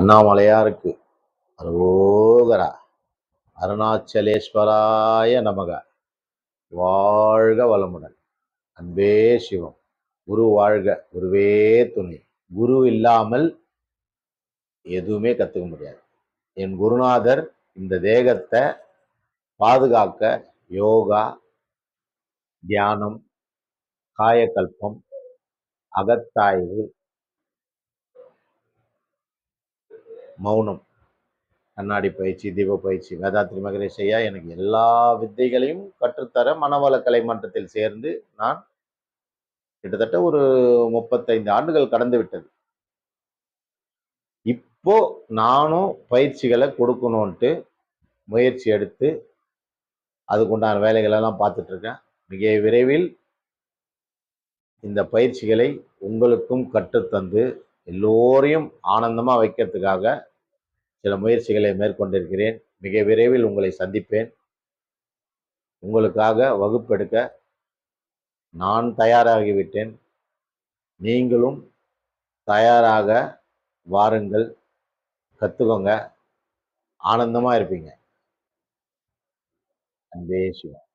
அண்ணாமலையாருக்கு அரோகரா அருணாச்சலேஸ்வராய நமக. வாழ்க வளமுடன். அன்பே சிவம். குரு வாழ்க குருவே துணை. குரு இல்லாமல் எதுவுமே கற்றுக்க முடியாது. என் குருநாதர் இந்த தேகத்தை பாதுகாக்க யோகா தியானம் காயக்கல்பம் அகத்தாய்வு மௌனம் கண்ணாடி பயிற்சி தீப பயிற்சி வேதாத்ரி மகரேஷ் ஐயா எனக்கு எல்லா வித்தைகளையும் கற்றுத்தர மனவள கலை மன்றத்தில் சேர்ந்து நான் கிட்டத்தட்ட ஒரு முப்பத்தைந்து ஆண்டுகள் கடந்து விட்டது. இப்போ நானும் பயிற்சிகளை கொடுக்கணுன்ட்டு முயற்சி எடுத்து அதுக்குண்டான வேலைகளெல்லாம் பார்த்துட்டு இருக்கேன் மிக விரைவில் இந்த பயிற்சிகளை உங்களுக்கும் கற்றுத்தந்து எல்லோரையும் ஆனந்தமாக வைக்கிறதுக்காக சில முயற்சிகளை மேற்கொண்டிருக்கிறேன். மிக விரைவில் உங்களை சந்திப்பேன். உங்களுக்காக வகுப்பெடுக்க நான் தயாராகிவிட்டேன். நீங்களும் தயாராக வாருங்கள். கற்றுக்கோங்க ஆனந்தமாக இருப்பீங்க. அன்பே சிவன்